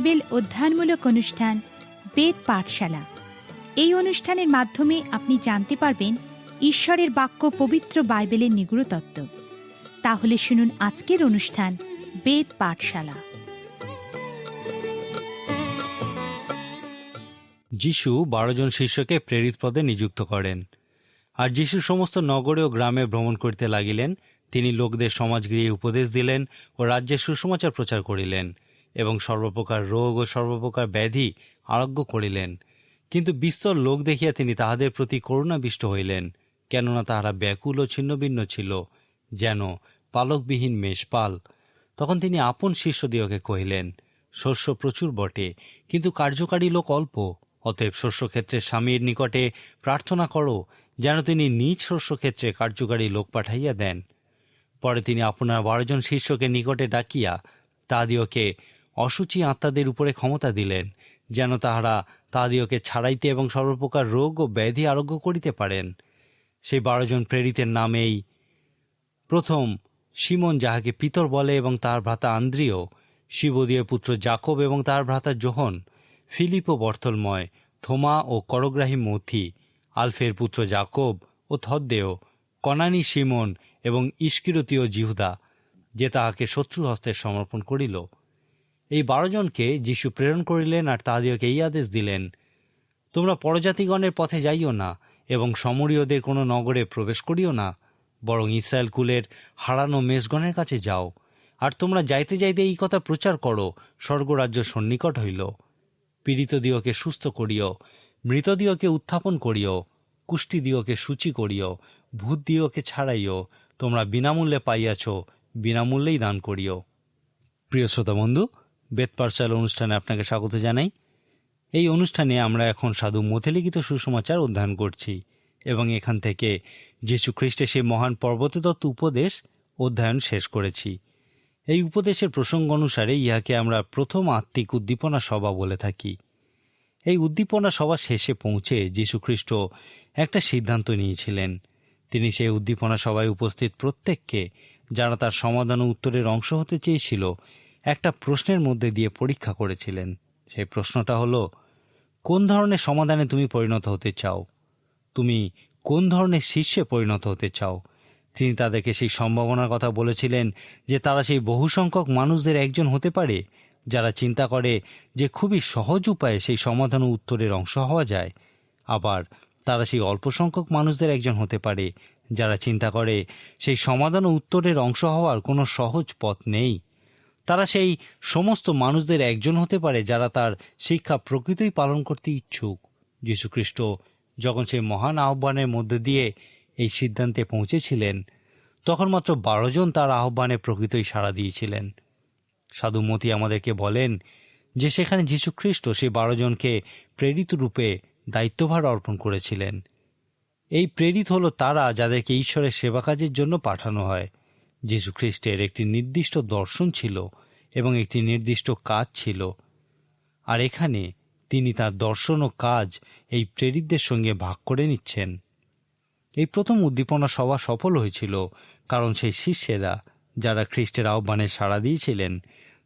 Bible অধ্যয়নমূলক অনুষ্ঠান, বেদ পাঠশালা। এই অনুষ্ঠানের মাধ্যমে আপনি জানতে পারবেন ঈশ্বরের বাক্য পবিত্র বাইবেলের নিগুড় তাহলে শুনুন আজকের অনুষ্ঠান, বেদ পাঠশালা। যিশু বারো জন শিষ্যকে প্রেরিত পদে নিযুক্ত করেন। আর যিশু সমস্ত নগরে ও গ্রামে ভ্রমণ করিতে লাগিলেন। তিনি লোকদের সমাজ সমাজগৃহে উপদেশ দিলেন ও রাজ্যের সুসমাচার প্রচার করিলেন। এবং সর্বপ্রকার রোগ ও সর্বপ্রকার ব্যাধি আরোগ্য করিলেন। কিন্তু বিস্তর লোক দেখিয়া তিনি তাহাদের প্রতি করুণাবিষ্ট হইলেন, কেননা তাহারা ব্যাকুল ও ছিন্নভিন্ন ছিল, যেন পালকবিহীন মেষপাল। তখন তিনি আপন শিষ্যদিওকে কহিলেন, শস্য প্রচুর বটে, কিন্তু কার্যকারী লোক অল্প, অতএব শস্যক্ষেত্রের স্বামীর নিকটে প্রার্থনা করো, যেন তিনি নিজ শস্যক্ষেত্রে কার্যকারী লোক পাঠাইয়া দেন। পরে তিনি আপনার বারোজন শিষ্যকে নিকটে ডাকিয়া তাহাদিওকে অসুচি আত্মাদের উপরে ক্ষমতা দিলেন, যেন তাহারা তাহাদিওকে ছাড়াইতে এবং সর্বপ্রকার রোগ ও ব্যাধি আরোগ্য করিতে পারেন। সেই বারোজন প্রেরিতের নামেই প্রথম, সিমন যাহাকে পিতর বলে এবং তার ভ্রাতা আন্দ্রিয়, শিবদীয় পুত্র জাকব এবং তার ভ্রাতা জোহন ফিলিপ ও বর্থলময় থোমা ও করগ্রাহী মথি, আলফের পুত্র জাকব ও থদ্দেয়, কনানি সিমন এবং ইস্কিরতীয় জিহুদা, যে তাহাকে শত্রু হস্তে সমর্পণ করিল। এই বারো জনকে যীশু প্রেরণ করিলেন আর তাহাদিওকে এই আদেশ দিলেন, তোমরা পরজাতিগণের পথে যাইও না এবং সমরীয়দের কোনো নগরে প্রবেশ করিও না, বরং ইসরায়েল কুলের হারানো মেষগণের কাছে যাও, আর তোমরা যাইতে যাইতে এই কথা প্রচার করো, স্বর্গরাজ্য সন্নিকট হইল। পীড়িত দিওকে সুস্থ করিও মৃতদিওকে উত্থাপন করিও কুষ্টি দিওকে সূচি করিও ভূত দিওকে ছাড়াইও, তোমরা বিনামূল্যে পাইয়াছ, বিনামূল্যেই দান করিও। প্রিয় শ্রোতা বন্ধু বেদ পাঠশালা অনুষ্ঠানে আপনাকে স্বাগত জানাই। এই অনুষ্ঠানে আমরা এখন সাধু মথেলিখিত সুসমাচার অধ্যয়ন করছি এবং এখান থেকে যীশু খ্রিস্টের সেই মহান পর্বতদত্ত উপদেশ অধ্যয়ন শেষ করেছি। এই উপদেশের প্রসঙ্গ অনুসারে ইহাকে আমরা প্রথম আত্মিক উদ্দীপনা সভা বলে থাকি। এই উদ্দীপনা সভা শেষে পৌঁছে যীশুখ্রিস্ট একটা সিদ্ধান্ত নিয়েছিলেন। তিনি সেই উদ্দীপনা সভায় উপস্থিত প্রত্যেককে যারা তার সমাধান উত্তরের অংশ হতে চেয়েছিল একটা প্রশ্নের মধ্যে দিয়ে পরীক্ষা করেছিলেন। সেই প্রশ্নটা হলো, কোন ধরনের সমাধানে তুমি পরিণত হতে চাও? তুমি কোন ধরনের শীর্ষে পরিণত হতে চাও? তিনি তাদেরকে সেই সম্ভাবনার কথা বলেছিলেন যে তারা সেই বহু সংখ্যক মানুষদের একজন হতে পারে, যারা চিন্তা করে যে খুবই সহজ উপায়ে সেই সমাধান উত্তরের অংশ হওয়া যায়। আবার তারা সেই অল্প সংখ্যক মানুষদের একজন হতে পারে, যারা চিন্তা করে সেই সমাধান উত্তরের অংশ হওয়ার কোনো সহজ পথ নেই। তারা সেই সমস্ত মানুষদের একজন হতে পারে যারা তার শিক্ষা প্রকৃতই পালন করতে ইচ্ছুক। যীশুখ্রিস্ট যখন সেই মহান আহ্বানের মধ্যে দিয়ে এই সিদ্ধান্তে পৌঁছেছিলেন, তখন মাত্র বারো জন তার আহ্বানে প্রকৃতই সাড়া দিয়েছিলেন। সাধু মতি আমাদেরকে বলেন যে সেখানে যীশুখ্রিস্ট সেই বারো জনকে প্রেরিত রূপে দায়িত্বভার অর্পণ করেছিলেন। এই প্রেরিত হলো তারা যাদেরকে ঈশ্বরের সেবা কাজের জন্য পাঠানো হয়। যীশুখ্রিস্টের একটি নির্দিষ্ট দর্শন ছিল। এবং একটি নির্দিষ্ট কাজ ছিল। আর এখানে তিনি তার দর্শন ও কাজ এই প্রেরিতদের সঙ্গে ভাগ করে নিচ্ছেন। এই প্রথম উদ্দীপনা সভা সফল হয়েছিল, কারণ সেই শিষ্যেরা যারা খ্রিস্টের আহ্বানে সাড়া দিয়েছিলেন,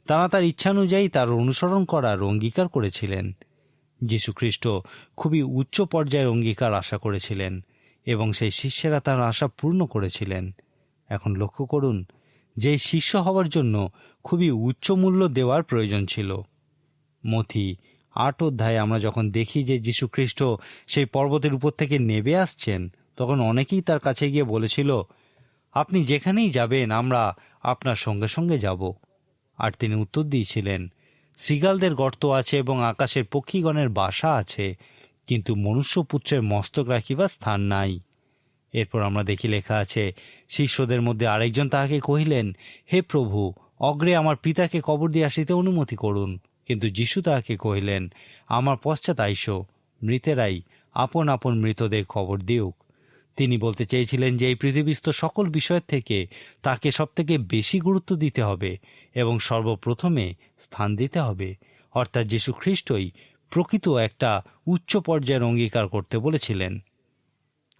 তারা তার ইচ্ছানুযায়ী তার অনুসরণ করার অঙ্গীকার করেছিলেন। যীশুখ্রিস্ট খুবই উচ্চ পর্যায়ের অঙ্গীকার আশা করেছিলেন এবং সেই শিষ্যেরা তার আশা পূর্ণ করেছিলেন। এখন লক্ষ্য করুন যে শিষ্য হওয়ার জন্য খুবই উচ্চ মূল্য দেওয়ার প্রয়োজন ছিল। মথি আট অধ্যায়ে আমরা যখন দেখি যে যীশুখ্রিস্ট সেই পর্বতের উপর থেকে নেবে আসছেন, তখন অনেকেই তার কাছে গিয়ে বলেছিল, আপনি যেখানেই যাবেন, আমরা আপনার সঙ্গে সঙ্গে যাব। আর তিনি উত্তর দিয়েছিলেন, সিগালদের গর্ত আছে এবং আকাশের পক্ষীগণের বাসা আছে, কিন্তু মনুষ্যপুত্রের মস্তক রাখিবার স্থান নাই। এরপর আমরা দেখি লেখা আছে, শিষ্যদের মধ্যে আরেকজন তাহাকে কহিলেন, হে প্রভু, অগ্রে আমার পিতাকে কবর দিয়ে আসিতে অনুমতি করুন। কিন্তু যিশু তাহাকে কহিলেন, আমার পশ্চাৎ আইস, মৃতেরাই আপন আপন মৃতদের খবর দিউক। তিনি বলতে চেয়েছিলেন যে এই পৃথিবীস্থ সকল বিষয়ের থেকে তাকে সবথেকে বেশি গুরুত্ব দিতে হবে এবং সর্বপ্রথমে স্থান দিতে হবে। অর্থাৎ যীশু খ্রিস্টই প্রকৃত একটা উচ্চ পর্যায়ের অঙ্গীকার করতে বলেছিলেন।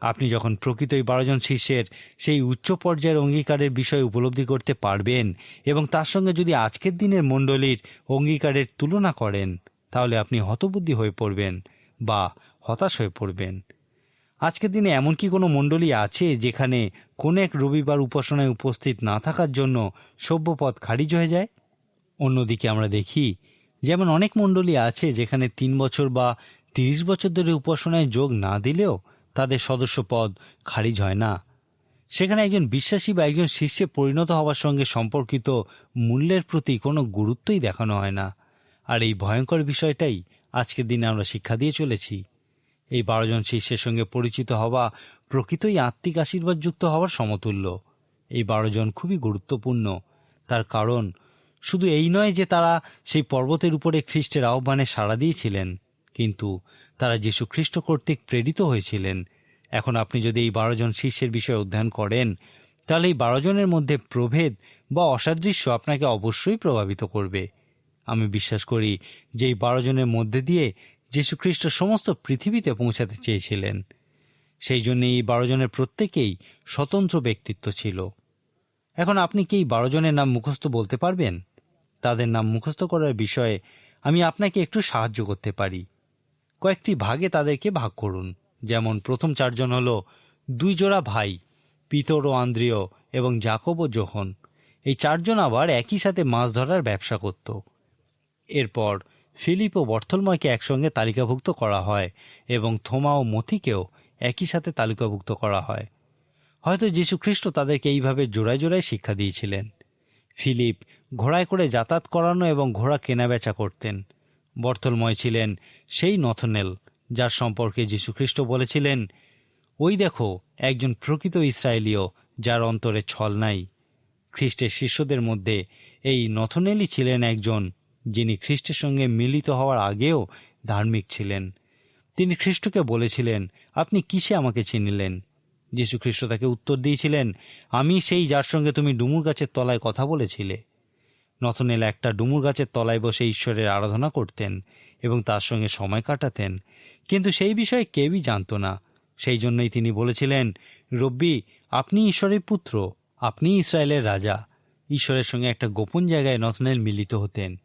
আপনি যখন প্রকৃতই বারোজন শিষ্যের সেই উচ্চ পর্যায়ের অঙ্গীকারের বিষয় উপলব্ধি করতে পারবেন এবং তার সঙ্গে যদি আজকের দিনের মণ্ডলীর অঙ্গীকারের তুলনা করেন, তাহলে আপনি হতবুদ্ধি হয়ে পড়বেন বা হতাশ হয়ে পড়বেন। আজকের দিনে এমন কি কোনো মণ্ডলী আছে যেখানে কোনো এক রবিবার উপাসনায় উপস্থিত না থাকার জন্য সভ্যপদ খারিজ হয়ে যায়? অন্যদিকে আমরা দেখি, যেমন অনেক মণ্ডলী আছে যেখানে তিন বছর বা তিরিশ বছর ধরে উপাসনায় যোগ না দিলেও তাদের সদস্য পদ খারিজ হয় না। সেখানে একজন বিশ্বাসী বা একজন শিষ্যে পরিণত হওয়ার সঙ্গে সম্পর্কিত মূল্যের প্রতি কোনো গুরুত্বই দেখানো হয় না। আর এই ভয়ঙ্কর বিষয়টাই আজকের দিনে আমরা শিক্ষা দিয়ে চলেছি। এই বারোজন শিষ্যের সঙ্গে পরিচিত হওয়া প্রকৃতই আত্মিক আশীর্বাদযুক্ত হওয়ার সমতুল্য। এই বারোজন খুবই গুরুত্বপূর্ণ। তার কারণ শুধু এই নয় যে তারা সেই পর্বতের উপরে খ্রিস্টের আহ্বানে সাড়া দিয়েছিলেন। কিন্তু তারা যীশু খ্রিস্ট কর্তৃক প্রেরিত হয়েছিলেন। এখন আপনি যদি এই বারোজন শিষ্যের বিষয়ে অধ্যয়ন করেন, তাহলে এই বারোজনের মধ্যে প্রভেদ বা অসাদৃশ্য আপনাকে অবশ্যই প্রভাবিত করবে। আমি বিশ্বাস করি যে এই বারোজনের মধ্যে দিয়ে যীশুখ্রিস্ট সমস্ত পৃথিবীতে পৌঁছাতে চেয়েছিলেন। সেই জন্য এই বারোজনের প্রত্যেকেই স্বতন্ত্র ব্যক্তিত্ব ছিল। এখন আপনি কি এই বারোজনের নাম মুখস্থ বলতে পারবেন? তাদের নাম মুখস্থ করার বিষয়ে আমি আপনাকে একটু সাহায্য করতে পারি। কয়েকটি ভাগে তাদেরকে ভাগ করুন। যেমন প্রথম চারজন হল দুই জোড়া ভাই, পিতর ও আন্দ্রিয়, এবং জাকব ও জোহন এই চারজন আবার একই সাথে মাছ ধরার ব্যবসা করত। এরপর ফিলিপ ও বর্থলময়কে একসঙ্গে তালিকাভুক্ত করা হয়, এবং থোমা ও মথিকেও একই সাথে তালিকাভুক্ত করা হয়। হয়তো যীশু খ্রিস্ট তাদেরকে এইভাবে জোড়ায় জোড়ায় শিক্ষা দিয়েছিলেন। ফিলিপ ঘোড়ায় করে যাতায়াত করানো এবং ঘোড়া কেনাবেচা করতেন। বর্থলময় ছিলেন সেই নথনেল, যার সম্পর্কে যীশুখ্রিস্ট বলেছিলেন, ওই দেখো, একজন প্রকৃত ইসরায়েলীয়, যার অন্তরে ছল নাই। খ্রিস্টের শিষ্যদের মধ্যে এই নথনেলই ছিলেন একজন, যিনি খ্রিস্টের সঙ্গে মিলিত হওয়ার আগেও ধার্মিক ছিলেন। তিনি খ্রিস্টকে বলেছিলেন, আপনি কিসে আমাকে চিনিলেন? যীশু খ্রিস্ট তাকে উত্তর দিয়েছিলেন, আমি সেই যার সঙ্গে তুমি ডুমুর গাছের তলায় কথা বলেছিলে। নথনেল একটা ডুমুর গাছের তলায় বসে ঈশ্বরের আরাধনা করতেন। এবং তার সঙ্গে সময় কাটাতেন। কিন্তু সেই বিষয়ে কেউই জানত না। সেই জন্যই তিনি বলেছিলেন, রব্বি, আপনি ঈশ্বরের পুত্র, আপনি ইসরায়েলের রাজা। ঈশ্বরের সঙ্গে একটা গোপন জায়গায় নথনেল মিলিত হতেন।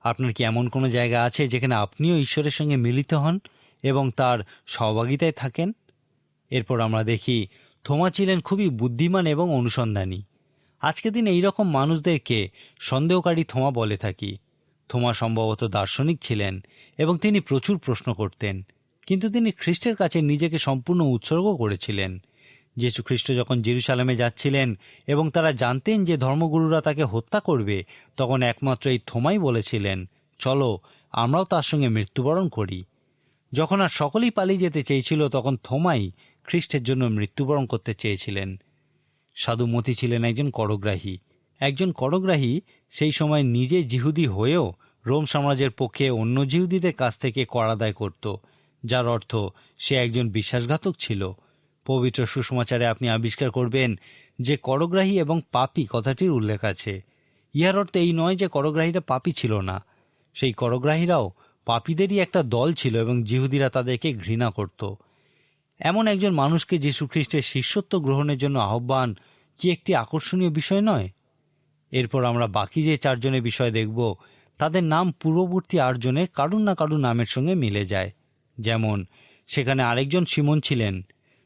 আপনার কি এমন কোনো জায়গা আছে যেখানে আপনিও ঈশ্বরের সঙ্গে মিলিত হন এবং তার সহভাগিতায় থাকেন? এরপর আমরা দেখি, থোমা ছিলেন খুবই বুদ্ধিমান এবং অনুসন্ধানী। আজকের দিন এইরকম মানুষদেরকে সন্দেহকারী থোমা বলে থাকি। থোমা সম্ভবত দার্শনিক ছিলেন এবং তিনি প্রচুর প্রশ্ন করতেন। কিন্তু তিনি খ্রিস্টের কাছে নিজেকে সম্পূর্ণ উৎসর্গ করেছিলেন। যীশু খ্রিস্ট যখন জেরুসালামে যাচ্ছিলেন এবং তারা জানতেন যে ধর্মগুরুরা তাকে হত্যা করবে, তখন একমাত্র এই থোমাই বলেছিলেন, চলো, আমরাও তার সঙ্গে মৃত্যুবরণ করি। যখন আর সকলেই পালিয়ে যেতে চেয়েছিল, তখন থোমাই খ্রিস্টের জন্য মৃত্যুবরণ করতে চেয়েছিলেন। সাধু মতি ছিলেন একজন করগ্রাহী। একজন করগ্রাহী সেই সময় নিজে জিহুদি হয়েও রোম সাম্রাজ্যের পক্ষে অন্য জিহুদিদের কাছ থেকে কর আদায় করত, যার অর্থ সে একজন বিশ্বাসঘাতক ছিল। পবিত্র সুসমাচারে আপনি আবিষ্কার করবেন যে করগ্রাহী এবং পাপি কথাটির উল্লেখ আছে। ইহার অর্থ এই নয় যে করগ্রাহীরা পাপি ছিল না। সেই করগ্রাহীরাও পাপীদেরই একটা দল ছিল এবং জিহুদিরা তাদেরকে ঘৃণা করত। এমন একজন মানুষকে যীশু খ্রিস্টের শিষ্যত্ব গ্রহণের জন্য আহ্বান কি একটি আকর্ষণীয় বিষয় নয়? এরপর আমরা বাকি যে চারজনের বিষয় দেখব, তাদের নাম পূর্ববর্তী আটজনের কারুন না কারুর নামের সঙ্গে মিলে যায়। যেমন, সেখানে আরেকজন সিমন ছিলেন।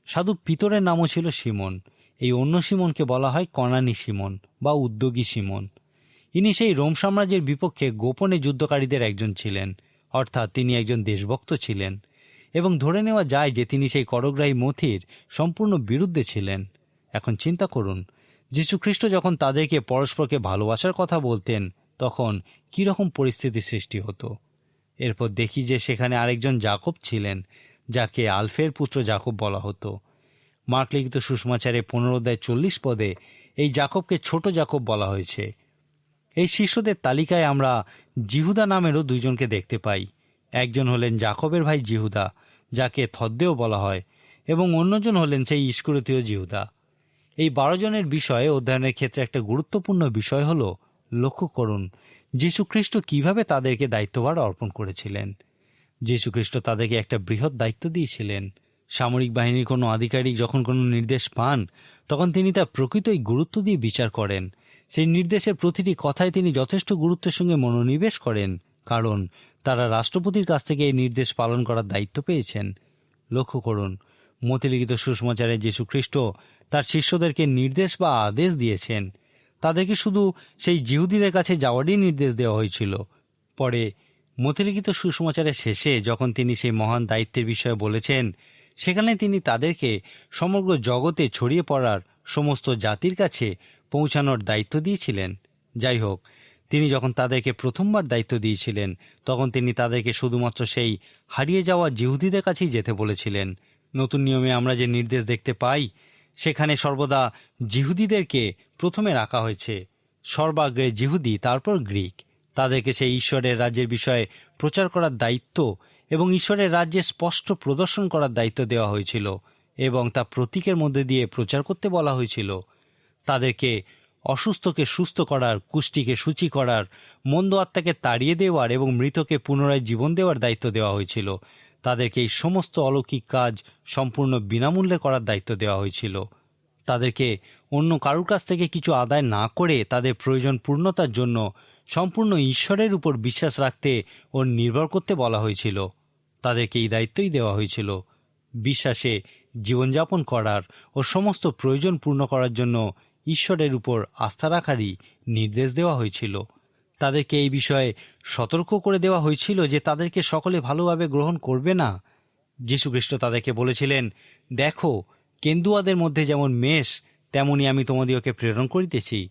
সাধু পিতরের নামও ছিল সিমন। এই অন্য সিমনকে বলা হয় কনানি সিমন বা উদ্যোগী সিমন। ইনি সেই রোম সাম্রাজ্যের বিপক্ষে গোপনে যুদ্ধকারীদের একজন ছিলেন, অর্থাৎ তিনি একজন দেশভক্ত ছিলেন। এবং ধরে নেওয়া যায় যে তিনি সেই করগ্রাহী মথির সম্পূর্ণ বিরুদ্ধে ছিলেন। এখন চিন্তা করুন যীশুখ্রিস্ট যখন তাদেরকে পরস্পরকে ভালোবাসার কথা বলতেন, তখন কী রকম পরিস্থিতি সৃষ্টি হতো? এরপর দেখি যে সেখানে আরেকজন জাকব ছিলেন, যাকে আলফের পুত্র জাকব বলা হতো। মার্ক লিখিত সুষমাচারে পনেরো অধ্যায় চল্লিশ পদে এই জাকবকে ছোট জাকব বলা হয়েছে। এই শিষ্যদের তালিকায় আমরা জিহুদা নামেরও দুইজনকে দেখতে পাই। একজন হলেন জাকবের ভাই জিহুদা, যাকে থদ্দেও বলা হয়, এবং অন্যজন হলেন সেই ইস্কুরতীয় জিহুদা। এই বারো জনের বিষয়ে অধ্যয়নের ক্ষেত্রে একটা গুরুত্বপূর্ণ বিষয় হল লক্ষ্য করুন, যীশুখ্রিস্ট কীভাবে তাদেরকে দায়িত্বভার অর্পণ করেছিলেন। যীশুখ্রিস্ট তাদেরকে একটা বৃহৎ দায়িত্ব দিয়েছিলেন। সামরিক বাহিনীর কোনো আধিকারিক যখন কোনো নির্দেশ পান, তখন তিনি তা প্রকৃতই গুরুত্ব দিয়ে বিচার করেন। সেই নির্দেশের প্রতিটি কথায় তিনি যথেষ্ট গুরুত্বের সঙ্গে মনোনিবেশ করেন, কারণ তারা রাষ্ট্রপতির কাছ থেকে এই নির্দেশ পালন করার দায়িত্ব পেয়েছেন। লক্ষ্য করুন মতিলিখিত সুষমাচারে যীশু খ্রিস্ট তার শিষ্যদেরকে নির্দেশ বা আদেশ দিয়েছেন। তাদেরকে শুধু সেই জিহুদিদের কাছে যাওয়ারই নির্দেশ দেওয়া হয়েছিল। পরে মতিলিখিত সুষমাচারের শেষে যখন তিনি সেই মহান দায়িত্বের বিষয়ে বলেছেন, সেখানে তিনি তাদেরকে সমগ্র জগতে ছড়িয়ে পড়ার সমস্ত জাতির কাছে পৌঁছানোর দায়িত্ব দিয়েছিলেন। যাই হোক, তিনি যখন তাদেরকে প্রথমবার দায়িত্ব দিয়েছিলেন, তখন তিনি তাদেরকে শুধুমাত্র সেই হারিয়ে যাওয়া জিহুদিদের কাছেই যেতে বলেছিলেন। নতুন নিয়মে আমরা যে নির্দেশ দেখতে পাই, সেখানে সর্বদা জিহুদিদেরকে প্রথমে রাখা হয়েছে। সর্বাগ্রে জিহুদি, তারপর গ্রিক। তাদেরকে সেই ঈশ্বরের রাজ্যের বিষয়ে প্রচার করার দায়িত্ব এবং ঈশ্বরের রাজ্যে স্পষ্ট প্রদর্শন করার দায়িত্ব দেওয়া হয়েছিল এবং তা প্রতীকের মধ্যে দিয়ে প্রচার করতে বলা হয়েছিল। তাদেরকে অসুস্থকে সুস্থ করার, কুষ্টিকে সূচি করার, মন্দ আত্মাকে তাড়িয়ে দেওয়ার এবং মৃতকে পুনরায় জীবন দেওয়ার দায়িত্ব দেওয়া হয়েছিল। তাদেরকে এই সমস্ত অলৌকিক কাজ সম্পূর্ণ বিনামূল্যে করার দায়িত্ব দেওয়া হয়েছিল। তাদেরকে অন্য কারুর কাছ থেকে কিছু আদায় না করে তাদের প্রয়োজন পূর্ণতার জন্য সম্পূর্ণ ঈশ্বরের উপর বিশ্বাস রাখতে ও নির্ভর করতে বলা হয়েছিল। তাদেরকে এই দায়িত্বই দেওয়া হয়েছিল। বিশ্বাসে জীবনযাপন করার ও সমস্ত প্রয়োজন পূর্ণ করার জন্য ঈশ্বরের উপর আস্থা রাখারই নির্দেশ দেওয়া হয়েছিল। তাদেরকে এই বিষয়ে সতর্ক করে দেওয়া হয়েছিল যে তাদেরকে সকলে ভালোভাবে গ্রহণ করবে না। যীশুখ্রিস্ট তাদেরকে বলেছিলেন, দেখো, কেন্দুয়াদের মধ্যে যেমন মেষ, তেমনি আমি তোমাদিওকে প্রেরণ করিতেছি।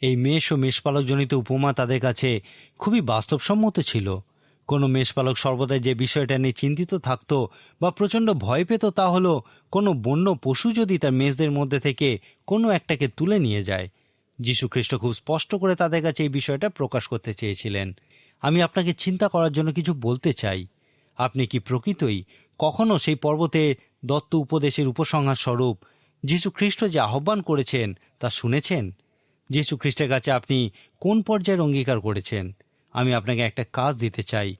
এই মেষ ও মেষপালকজনিত উপমা তাদের কাছে খুবই বাস্তবসম্মত ছিল। কোনো মেষপালক সর্বদাই যে বিষয়টা নিয়ে চিন্তিত থাকত বা প্রচণ্ড ভয় পেত তা হলো, কোনো বন্য পশু যদি তার মেষদের মধ্যে থেকে কোনো একটাকে তুলে নিয়ে যায়। যীশু খ্রিস্ট খুব স্পষ্ট করে তাদের কাছে এই বিষয়টা প্রকাশ করতে চেয়েছিলেন। আমি আপনাকে চিন্তা করার জন্য কিছু বলতে চাই। আপনি কি প্রকৃতই কখনো সেই পর্বতে দত্ত উপদেশের উপসংহার স্বরূপ যীশু খ্রিস্ট যে আহ্বান করেছেন তা শুনেছেন? যীশু খ্রিস্টের কাছে আপনি কোন পর্যায়ের অঙ্গীকার করেছেন? আমি আপনাকে একটা কাজ দিতে চাই।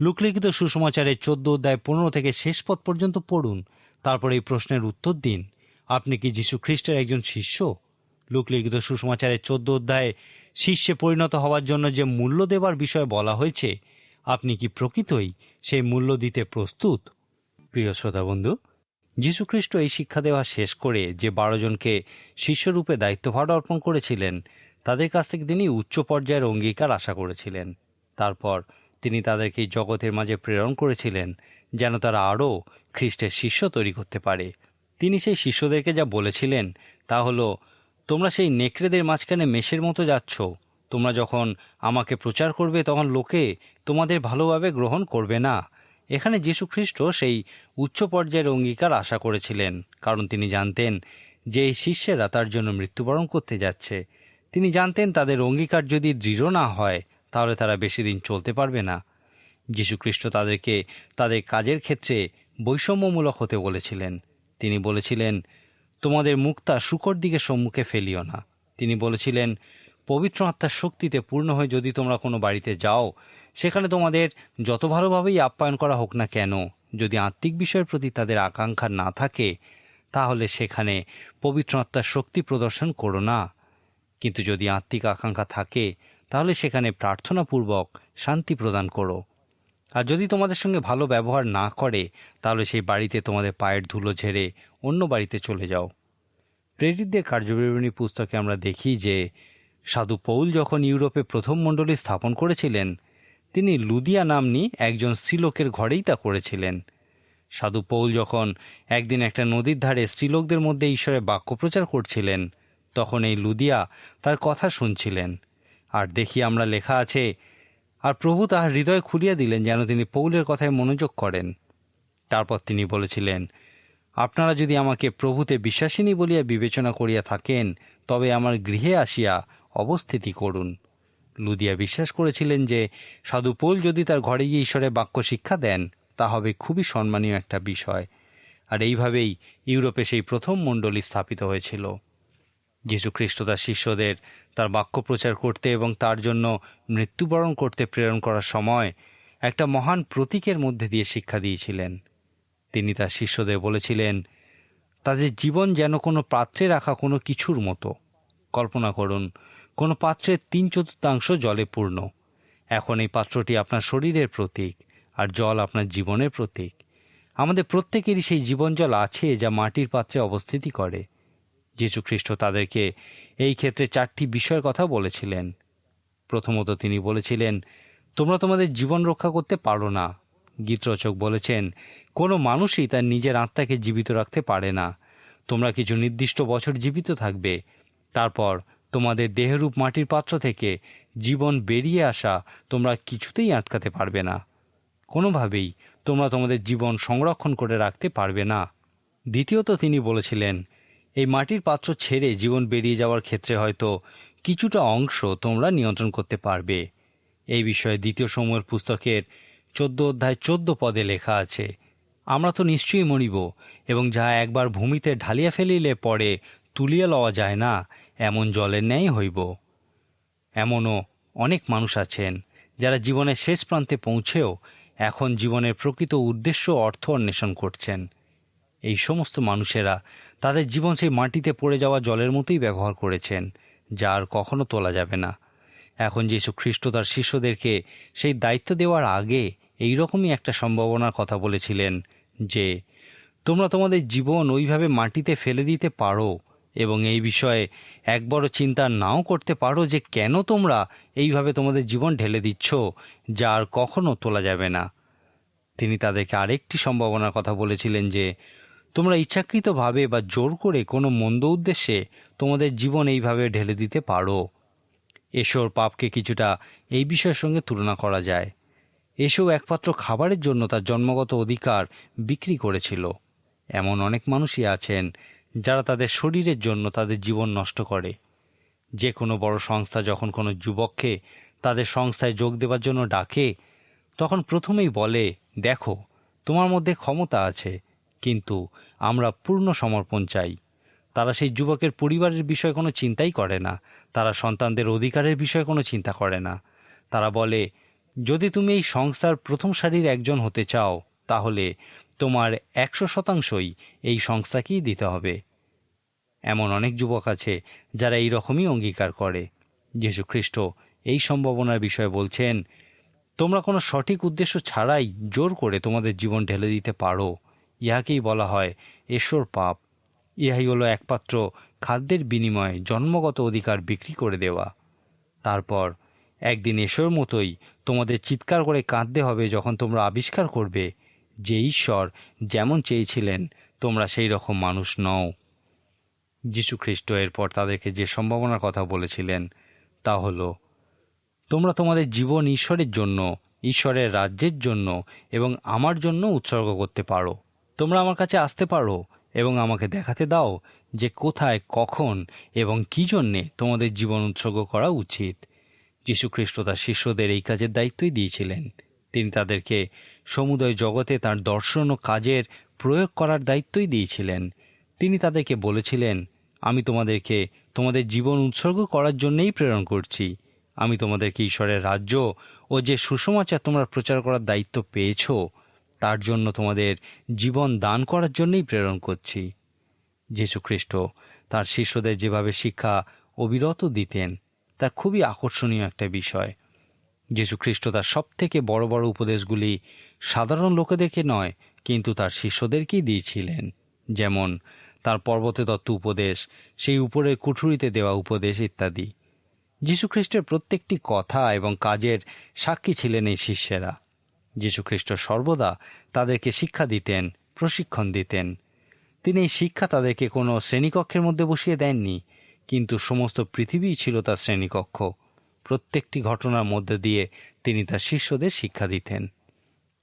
লুকলিখিত সুসমাচারের চোদ্দ অধ্যায় পনেরো থেকে শেষ পথ পর্যন্ত পড়ুন। তারপর এই প্রশ্নের উত্তর দিন। আপনি কি যীশু খ্রিস্টের একজন শিষ্য? লুকলিখিত সুসমাচারের চোদ্দ অধ্যায়ে শিষ্যে পরিণত হওয়ার জন্য যে মূল্য দেবার বিষয়ে বলা হয়েছে, আপনি কি প্রকৃতই সেই মূল্য দিতে প্রস্তুত? প্রিয় শ্রোতা বন্ধু, যীশুখ্রিস্ট এই শিক্ষা দেওয়া শেষ করে যে বারো জনকে শিষ্যরূপে দায়িত্বভার অর্পণ করেছিলেন, তাদের কাছ থেকে তিনি উচ্চ পর্যায়ের অঙ্গীকার আশা করেছিলেন। তারপর তিনি তাদেরকে জগতের মাঝে প্রেরণ করেছিলেন, যেন তারা আরও খ্রিস্টের শিষ্য তৈরি করতে পারে। তিনি সেই শিষ্যদেরকে যা বলেছিলেন, তা হলো তোমরা সেই নেকড়েদের মাঝখানে মেষের মতো যাচ্ছ। তোমরা যখন আমাকে প্রচার করবে, তখন লোকে তোমাদের ভালোভাবে গ্রহণ করবে না। এখানে যীশু খ্রিস্ট সেই উচ্চ পর্যায়ের অঙ্গীকার আশা করেছিলেন, কারণ তিনি জানতেন যে এই শিষ্যেরা তার জন্য মৃত্যুবরণ করতে যাচ্ছে। তিনি জানতেন তাদের অঙ্গীকার যদি দৃঢ় না হয়, তাহলে তারা বেশি দিন চলতে পারবে না। যীশুখ্রিস্ট তাদেরকে তাদের কাজের ক্ষেত্রে বৈষম্যমূলক হতে বলেছিলেন। তিনি বলেছিলেন তোমাদের মুক্তা শুকর দিকে সম্মুখে ফেলিও না। তিনি বলেছিলেন, পবিত্র আত্মার শক্তিতে পূর্ণ হয়ে যদি তোমরা কোনো বাড়িতে যাও, সেখানে তোমাদের যত ভালোভাবেই আপ্যায়ন করা হোক না কেন, যদি আত্মিক বিষয়ের প্রতি তাদের আকাঙ্ক্ষা না থাকে, তাহলে সেখানে পবিত্র আত্মার শক্তি প্রদর্শন করো না। কিন্তু যদি আত্মিক আকাঙ্ক্ষা থাকে, তাহলে সেখানে প্রার্থনাপূর্বক শান্তি প্রদান করো। আর যদি তোমাদের সঙ্গে ভালো ব্যবহার না করে, তাহলে সেই বাড়িতে তোমাদের পায়ের ধুলো ঝেড়ে অন্য বাড়িতে চলে যাও। প্রেরিতদের কার্যবিবরণী পুস্তকে আমরা দেখি যে, সাধু পৌল যখন ইউরোপে প্রথম মণ্ডলী স্থাপন করেছিলেন, তিনি লুদিয়া নামনি একজন স্ত্রীলোকের ঘরেই তা করেছিলেন। সাধু পৌল যখন একদিন একটা নদীর ধারে স্ত্রীলোকদের মধ্যে ঈশ্বরের বাক্য প্রচার করছিলেন, তখন এই লুদিয়া তার কথা শুনছিলেন। আর দেখি আমরা লেখা আছে আর প্রভু তাহার হৃদয় খুলিয়া দিলেন যেন তিনি পৌলের কথায় মনোযোগ করেন। তারপর তিনি বলেছিলেন, আপনারা যদি আমাকে প্রভুতে বিশ্বাসিনী বলিয়া বিবেচনা করিয়া থাকেন, তবে আমার গৃহে আসিয়া অবস্থিতি করুন। লুদিয়া বিশ্বাস করেছিলেন যে, সাধু পৌল যদি তার ঘরে গিয়ে ঈশ্বরের বাক্য শিক্ষা দেন, তা হবে খুবই সম্মানীয় একটা বিষয়। আর এইভাবেই ইউরোপে সেই প্রথম মণ্ডলী স্থাপিত হয়েছিল। যীশু খ্রিস্ট তার শিষ্যদের তার বাক্য প্রচার করতে এবং তার জন্য মৃত্যুবরণ করতে প্রেরণ করার সময় একটা মহান প্রতীকের মধ্যে দিয়ে শিক্ষা দিয়েছিলেন। তিনি তার শিষ্যদের বলেছিলেন, তাদের জীবন যেন কোনো পাত্রে রাখা কোনো কিছুর মতো। কল্পনা করুন, কোনো পাত্রের তিন চতুর্থাংশ জলে পূর্ণ। এখন এই পাত্রটি আপনার শরীরের প্রতীক আর জল আপনার জীবনের প্রতীক। আমাদের প্রত্যেকেরই সেই জীবন জল আছে যা মাটির পাত্রে অবস্থিতি করে। যীশু খ্রিস্ট তাদেরকে এই ক্ষেত্রে চারটি বিষয়ের কথা বলেছিলেন। প্রথমত তিনি বলেছিলেন, তোমরা তোমাদের জীবন রক্ষা করতে পারো না। গীতরচক বলেছেন, কোনো মানুষই তার নিজের আত্মাকে জীবিত রাখতে পারে না। তোমরা কিছু নির্দিষ্ট বছর জীবিত থাকবে। তারপর তোমাদের দেহরূপ মাটির পাত্র থেকে জীবন বেরিয়ে আসা তোমরা কিছুতেই আটকাতে পারবে না। কোনোভাবেই তোমরা তোমাদের জীবন সংরক্ষণ করে রাখতে পারবে না। দ্বিতীয়ত তিনি বলেছিলেন এই মাটির পাত্র ছেড়ে জীবন বেরিয়ে যাওয়ার ক্ষেত্রে হয়তো কিছুটা অংশ তোমরা নিয়ন্ত্রণ করতে পারবে। এই বিষয়ে দ্বিতীয় সময়ের পুস্তকের চোদ্দ অধ্যায় চোদ্দ পদে লেখা আছে, আমরা তো নিশ্চয়ই মরিব, এবং যাহা একবার ভূমিতে ঢালিয়া ফেলিলে পরে তুলিয়া লওয়া যায় না, এমন জলের ন্যায় হইব। এমনও অনেক মানুষ আছেন, যারা জীবনের শেষ প্রান্তে পৌঁছেও এখন জীবনের প্রকৃত উদ্দেশ্য অর্থ অন্বেষণ করছেন। এই সমস্ত মানুষেরা তাদের জীবন সেই মাটিতে পড়ে যাওয়া জলের মতোই ব্যবহার করেছেন, যা আর কখনো তোলা যাবে না। এখন যীশু খ্রিস্ট তার শিষ্যদেরকে সেই দায়িত্ব দেওয়ার আগে এই রকমই একটা সম্ভাবনার কথা বলেছিলেন যে, তোমরা তোমাদের জীবন ওইভাবে মাটিতে ফেলে দিতে পারো এবং এই বিষয়ে একবারও চিন্তা নাও করতে পারো যে কেন তোমরা এইভাবে তোমাদের জীবন ঢেলে দিচ্ছ, যা আর কখনো তোলা যাবে না। তিনি তাদেরকে আরেকটি সম্ভাবনার কথা বলেছিলেন যে তোমরা ইচ্ছাকৃতভাবে বা জোর করে কোনো মন্দ উদ্দেশ্যে তোমাদের জীবন এইভাবে ঢেলে দিতে পারো। এসোর পাপকে কিছুটা এই বিষয়ের সঙ্গে তুলনা করা যায়। এসব একমাত্র খাবারের জন্য তার জন্মগত অধিকার বিক্রি করেছিল। এমন অনেক মানুষই আছেন যারা তাদের শরীরের জন্য তাদের জীবন নষ্ট করে। যে কোনো বড় সংস্থা যখন কোনো যুবককে তাদের সংস্থায় যোগ দেওয়ার জন্য ডাকে, তখন প্রথমেই বলে, দেখো, তোমার মধ্যে ক্ষমতা আছে। কিন্তু আমরা পূর্ণ সমর্পণ চাই। তারা সেই যুবকের পরিবারের বিষয়ে কোনো চিন্তাই করে না। তারা সন্তানদের অধিকারের বিষয়ে কোনো চিন্তা করে না। তারা বলে, যদি তুমি এই সংস্থার প্রথম সারির একজন হতে চাও, তাহলে তোমার একশো শতাংশই এই সংস্থাকেই দিতে হবে। এমন অনেক যুবক আছে যারা এই রকমই অঙ্গীকার করে। খ্রিস্ট এই সম্ভাবনার বিষয়ে বলছেন, তোমরা কোনো সঠিক উদ্দেশ্য ছাড়াই জোর করে তোমাদের জীবন ঢেলে দিতে পারো। ইহাকেই বলা হয় ঈশ্বর পাপ। ইহাই হলো একমাত্র খাদ্যের বিনিময়ে জন্মগত অধিকার বিক্রি করে দেওয়া। তারপর, একদিন এসোর মতোই তোমাদের চিৎকার করে কাঁদতে হবে যখন তোমরা আবিষ্কার করবে যে ঈশ্বর যেমন চেয়েছিলেন, তোমরা সেই রকম মানুষ নও। খ্রিস্ট এরপর তাদেরকে যে সম্ভাবনার কথা বলেছিলেন, তা হল, তোমরা তোমাদের জীবন ঈশ্বরের জন্য, ঈশ্বরের রাজ্যের জন্য এবং আমার জন্য উৎসর্গ করতে পারো। তোমরা আমার কাছে আসতে পারো এবং আমাকে দেখাতে দাও যে কোথায়, কখন এবং কি জন্যে তোমাদের জীবন উৎসর্গ করা উচিত। যীশুখ্রিস্ট তার শিষ্যদের এই কাজের দায়িত্বই দিয়েছিলেন। তিনি তাদেরকে সমুদয় জগতে তার দর্শন ও কাজের প্রয়োগ করার দায়িত্বই দিয়েছিলেন। তিনি তাদেরকে বলেছিলেন, আমি তোমাদেরকে, তোমাদের জীবন উৎসর্গ করার জন্যেই প্রেরণ করছি। আমি তোমাদেরকে ঈশ্বরের রাজ্য ও যে সুসমাচার তোমরা প্রচার করার দায়িত্ব পেয়েছ তার জন্য তোমাদের জীবন দান করার জন্যই প্রেরণ করছি। যীশুখ্রিস্ট তার শিষ্যদের যেভাবে শিক্ষা অবিরত দিতেন, তা খুবই আকর্ষণীয় একটা বিষয়। যীশুখ্রিস্ট তার সব থেকে বড় বড় উপদেশগুলি সাধারণ লোকেদেরকে নয়, কিন্তু তার শিষ্যদেরকেই দিয়েছিলেন। যেমন, তার পর্বতে দত্ত উপদেশ, সেই উপরের কুঠুরিতে দেওয়া উপদেশ ইত্যাদি। যীশুখ্রিস্টের প্রত্যেকটি কথা এবং কাজের সাক্ষী ছিলেন এই শিষ্যেরা। যীশুখ্রিস্ট সর্বদা তাদেরকে শিক্ষা দিতেন, প্রশিক্ষণ দিতেন। তিনি এই শিক্ষা তাদেরকে কোনো শ্রেণীকক্ষের মধ্যে বসিয়ে দেননি, কিন্তু সমস্ত পৃথিবীই ছিল তার শ্রেণীকক্ষ। প্রত্যেকটি ঘটনার মধ্যে দিয়ে তিনি তার শিষ্যদের শিক্ষা দিতেন।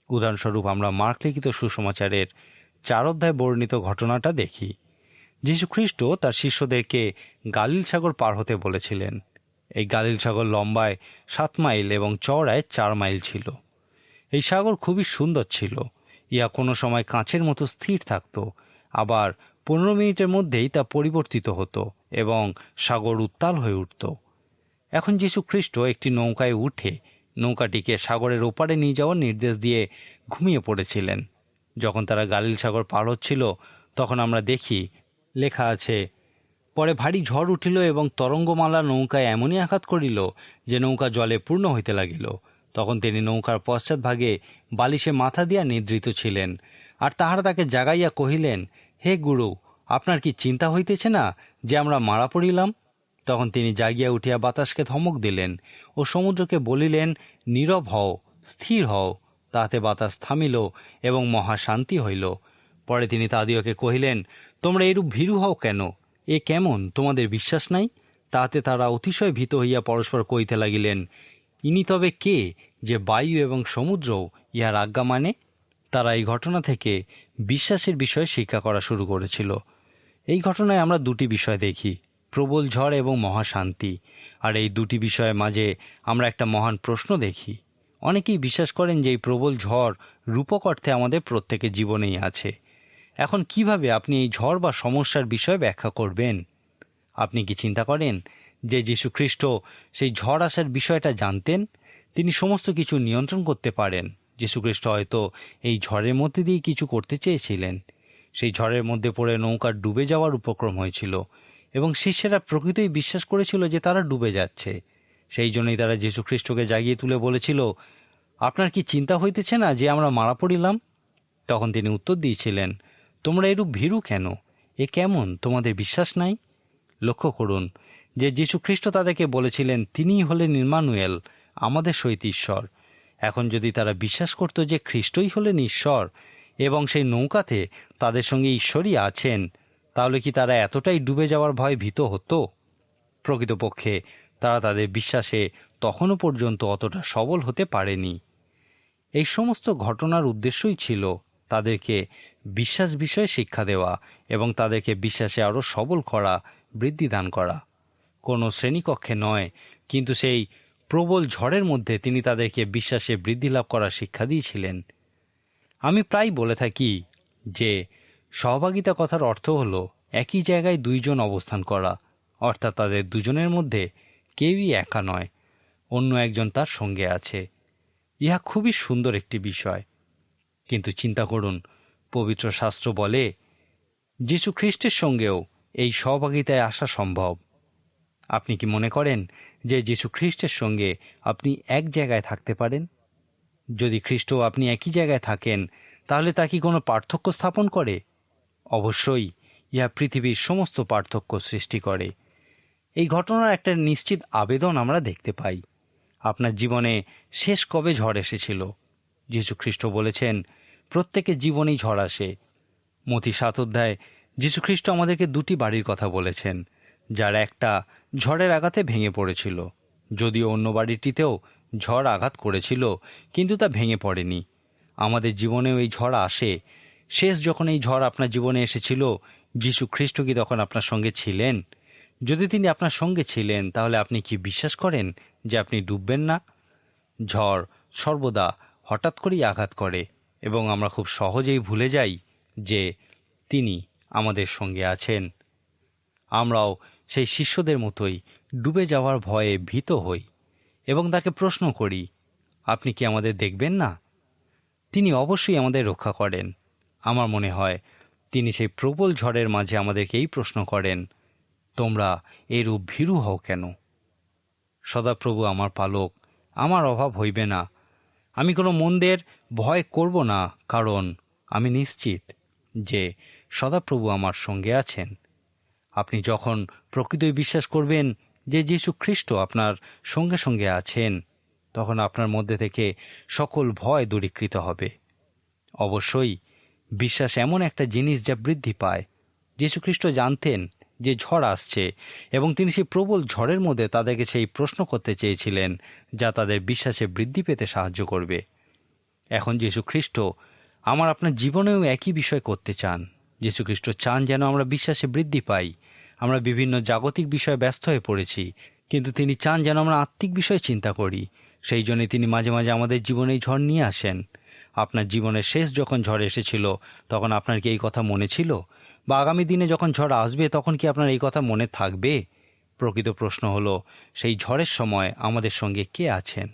উদাহরণস্বরূপ আমরা মার্ক লিখিত সুসমাচারের চার অধ্যায় বর্ণিত ঘটনাটা দেখি। যীশুখ্রিস্ট তার শিষ্যদেরকে গালিল সাগর পার হতে বলেছিলেন। এই গালিল সাগর লম্বায় সাত মাইল এবং চওড়ায় চার মাইল ছিল। এই সাগর খুবই সুন্দর ছিল। ইহা কোনো সময় কাঁচের মতো স্থির থাকত। আবার পনেরো মিনিটের মধ্যেই তা পরিবর্তিত হতো এবং সাগর উত্তাল হয়ে উঠত। এখন যীশু খ্রিস্ট একটি নৌকায় উঠে নৌকাটিকে সাগরের ওপারে নিয়ে যাওয়ার নির্দেশ দিয়ে ঘুমিয়ে পড়েছিলেন। যখন তারা গালিল সাগর পার হচ্ছিল, তখন আমরা দেখি লেখা আছে, পরে ভারী ঝড় উঠিল এবং তরঙ্গমালা নৌকায় এমনই আঘাত করিল যে নৌকা জলে পূর্ণ হইতে লাগিল। তখন তিনি নৌকার পশ্চাৎভাগে বালিশে মাথা দিয়া নিদ্রিত ছিলেন। আর তাহারা তাকে জাগাইয়া কহিলেন, হে গুরু, আপনার কি চিন্তা হইতেছে না যে আমরা মারা পড়িলাম? তখন তিনি জাগিয়া উঠিয়া বাতাসকে ধমক দিলেন ও সমুদ্রকে বলিলেন, নীরব হও, স্থির হও। তাহাতে বাতাস থামিল এবং মহা শান্তি হইল। পরে তিনি তাদিওকে কহিলেন, তোমরা এরূপ ভীরু হও কেন? এ কেমন? তোমাদের বিশ্বাস নাই? তাহাতে তারা অতিশয় ভীত হইয়া পরস্পর কইতে লাগিলেন, ইনি তবে কে? যে বায়ু এবং সমুদ্রও ইহার আজ্ঞা মানে তারা এই ঘটনা থেকে বিশ্বাসের বিষয়ে শিক্ষা করা শুরু করেছিল। এই ঘটনায় আমরা দুটি বিষয় দেখি, প্রবল ঝড় এবং মহাশান্তি। আর এই দুটি বিষয়ের মাঝে আমরা একটা মহান প্রশ্ন দেখি। অনেকেই বিশ্বাস করেন যে এই প্রবল ঝড় রূপক অর্থে আমাদের প্রত্যেকের জীবনেই আছে। এখন কীভাবে আপনি এই ঝড় বা সমস্যার বিষয়ে ব্যাখ্যা করবেন? আপনি কি চিন্তা করেন যে যীশু খ্রিস্ট সেই ঝড় আসার বিষয়টা জানতেন? তিনি সমস্ত কিছু নিয়ন্ত্রণ করতে পারেন। যীশুখ্রিস্ট হয়তো এই ঝড়ের মধ্যে দিয়ে কিছু করতে চেয়েছিলেন। সেই ঝড়ের মধ্যে পড়ে নৌকার ডুবে যাওয়ার উপক্রম হয়েছিল এবং শিষ্যেরা প্রকৃতই বিশ্বাস করেছিল যে তারা ডুবে যাচ্ছে। সেই জন্যই তারা যীশুখ্রিস্টকে জাগিয়ে তুলে বলেছিল, আপনার কি চিন্তা হইতেছে না যে আমরা মারা পড়িলাম? তখন তিনি উত্তর দিয়েছিলেন, তোমরা এরূপ ভীরু কেন? এ কেমন? তোমাদের বিশ্বাস নাই? লক্ষ্য করুন, যে যীশু খ্রিস্ট তাদেরকে বলেছিলেন, তিনিই হলেন নির্মানুয়েল আমাদের সহিত ঈশ্বর। এখন যদি তারা বিশ্বাস করত যে খ্রিস্টই হলেন ঈশ্বর এবং সেই নৌকাতে তাদের সঙ্গে ঈশ্বরই আছেন, তাহলে কি তারা এতটাই ডুবে যাওয়ার ভয় ভীত হতো? প্রকৃতপক্ষে তারা তাদের বিশ্বাসে তখনও পর্যন্ত অতটা সবল হতে পারেনি। এই সমস্ত ঘটনার উদ্দেশ্যই ছিল তাদেরকে বিশ্বাস বিষয়ে শিক্ষা দেওয়া এবং তাদেরকে বিশ্বাসে আরও সবল করা, বৃদ্ধি দান করা। কোনো শ্রেণীকক্ষে নয়, কিন্তু সেই প্রবল ঝড়ের মধ্যে তিনি তাদেরকে বিশ্বাসে বৃদ্ধি লাভ করার শিক্ষা দিয়েছিলেন। আমি প্রায় বলে থাকি যে, সহভাগিতা কথার অর্থ হল একই জায়গায় দুইজন অবস্থান করা, অর্থাৎ তাদের দুজনের মধ্যে কেউই একা নয়, অন্য একজন তার সঙ্গে আছে। ইহা খুবই সুন্দর একটি বিষয়। কিন্তু চিন্তা করুন, পবিত্র শাস্ত্র বলে যীশু খ্রিস্টের সঙ্গেও এই সহভাগিতায় আসা সম্ভব। আপনি কি মনে করেন যে যীশু খ্রিস্টের সঙ্গে আপনি এক জায়গায় থাকতে পারেন। যদি খ্রিস্ট আপনি একই জায়গায় থাকেন, তাহলে তা কি কোনো পার্থক্য স্থাপন করে? অবশ্যই, ইহা পৃথিবীর সমস্ত পার্থক্য সৃষ্টি করে। এই ঘটনার একটা নিশ্চিত আবেদন আমরা দেখতে পাই। আপনার জীবনে শেষ কবে ঝড় এসেছিল? খ্রিস্ট বলেছেন, প্রত্যেকের জীবনেই ঝড় আসে। মতি সাত অধ্যায়, যীশু খ্রিস্ট আমাদেরকে দুটি বাড়ির কথা বলেছেন, যার একটা ঝড়ের আঘাতে ভেঙে পড়েছিল। যদিও অন্য বাড়িটিতেও ঝড় আঘাত করেছিল, কিন্তু তা ভেঙে পড়েনি। আমাদের জীবনেও এই ঝড় আসে। শেষ যখন এই ঝড় আপনার জীবনে এসেছিল, যীশু খ্রিস্ট কি তখন আপনার সঙ্গে ছিলেন? যদি তিনি আপনার সঙ্গে ছিলেন, তাহলে আপনি কি বিশ্বাস করেন যে আপনি ডুববেন না? ঝড় সর্বদা হঠাৎ করেই আঘাত করে, এবং আমরা খুব সহজেই ভুলে যাই যে তিনি আমাদের সঙ্গে আছেন। আমরাও সেই শিষ্যদের মতোই ডুবে যাওয়ার ভয়ে ভীত হই এবং তাকে প্রশ্ন করি, আপনি কি আমাদের দেখবেন না? তিনি অবশ্যই আমাদের রক্ষা করেন। আমার মনে হয় তিনি সেই প্রবল ঝড়ের মাঝে আমাদেরকে এই প্রশ্ন করেন, তোমরা এরূপ ভীরু হও কেন? সদাপ্রভু আমার পালক, আমার অভাব হইবে না। আমি কোনো মন্দের ভয় করব না, কারণ আমি নিশ্চিত যে সদাপ্রভু আমার সঙ্গে আছেন। আপনি যখন প্রকৃতই বিশ্বাস করবেন যে যীশু খ্রিস্ট আপনার সঙ্গে সঙ্গে আছেন, তখন আপনার মধ্যে থেকে সকল ভয় দূরীকৃত হবে। অবশ্যই বিশ্বাস এমন একটা জিনিস যা বৃদ্ধি পায়। যীশুখ্রিস্ট জানতেন যে ঝড় আসছে এবং তিনি সেই প্রবল ঝড়ের মধ্যে তাদেরকে সেই প্রশ্ন করতে চেয়েছিলেন যা তাদের বিশ্বাসে বৃদ্ধি পেতে সাহায্য করবে। এখন যীশু খ্রিস্ট আমার আপনার জীবনেও একই বিষয় করতে চান। যীশু খ্রিস্ট চান যেন আমরা বিশ্বাসে বৃদ্ধি পাই। আমরা বিভিন্ন জাগতিক বিষয়ে ব্যস্ত হয়ে পড়েছি, কিন্তু তিনি চান যেন আমরা আত্মিক বিষয়ে চিন্তা করি। সেই জন্যে তিনি মাঝে মাঝে আমাদের জীবনে ঝড় নিয়ে আসেন। আপনার জীবনের শেষ যখন ঝড় এসেছিল, তখন আপনার কি এই কথা মনে ছিল? বা আগামী দিনে যখন ঝড় আসবে, তখন কি আপনার এই কথা মনে থাকবে? প্রকৃত প্রশ্ন হলো, সেই ঝড়ের সময় আমাদের সঙ্গে কে আছেন?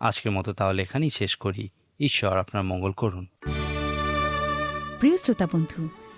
আজকের মতো তাহলে এখানেই শেষ করি। ঈশ্বর আপনার মঙ্গল করুন। প্রিয় শ্রোতা বন্ধু